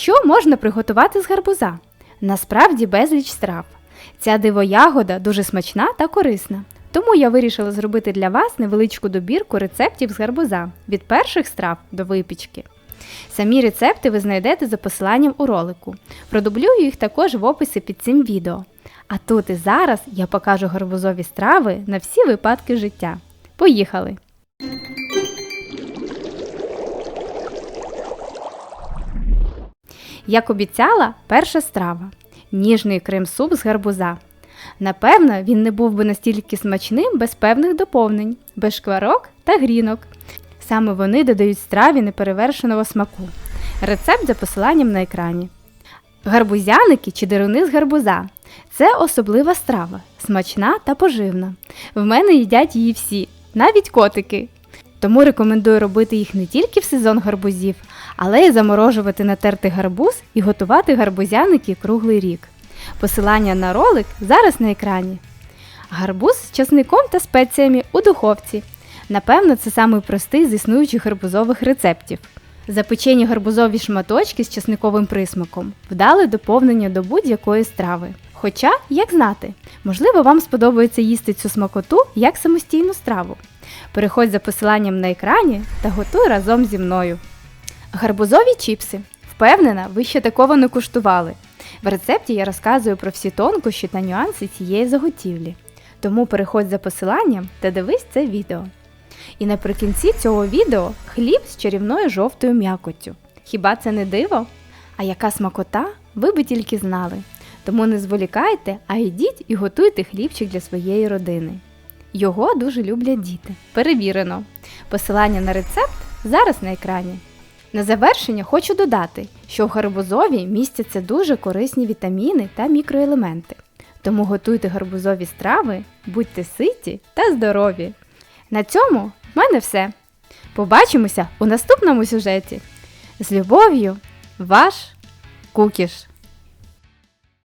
Що можна приготувати з гарбуза? Насправді безліч страв. Ця дивоягода дуже смачна та корисна. Тому я вирішила зробити для вас невеличку добірку рецептів з гарбуза від перших страв до випічки. Самі рецепти ви знайдете за посиланням у ролику. Продублюю їх також в описі під цим відео. А тут і зараз я покажу гарбузові страви на всі випадки життя. Поїхали! Як обіцяла, перша страва ніжний крем-суп з гарбуза. Напевно, він не був би настільки смачним без певних доповнень, без шкварок та грінок. Саме вони додають страві неперевершеного смаку. Рецепт за посиланням на екрані. Гарбузяники чи деруни з гарбуза це особлива страва, смачна та поживна. В мене їдять її всі, навіть котики. Тому рекомендую робити їх не тільки в сезон гарбузів, але й заморожувати натертий гарбуз і готувати гарбузяники круглий рік. Посилання на ролик зараз на екрані. Гарбуз з часником та спеціями у духовці. Напевно, це самий простий з існуючих гарбузових рецептів. Запечені гарбузові шматочки з часниковим присмаком вдали доповнення до будь-якої страви. Хоча, як знати, можливо, вам сподобається їсти цю смакоту як самостійну страву. Переходь за посиланням на екрані та готуй разом зі мною. Гарбузові чіпси. Впевнена, ви ще такого не куштували. В рецепті я розказую про всі тонкощі та нюанси цієї заготівлі. Тому переходь за посиланням та дивись це відео. І наприкінці цього відео хліб з чарівною жовтою м'якоттю. Хіба це не диво? А яка смакота, ви би тільки знали. Тому не зволікайте, а йдіть і готуйте хлібчик для своєї родини. Його дуже люблять діти. Перевірено. Посилання на рецепт зараз на екрані. На завершення хочу додати, що в гарбузові містяться дуже корисні вітаміни та мікроелементи. Тому готуйте гарбузові страви, будьте ситі та здорові! На цьому в мене все. Побачимося у наступному сюжеті. З любов'ю, ваш Кукіш!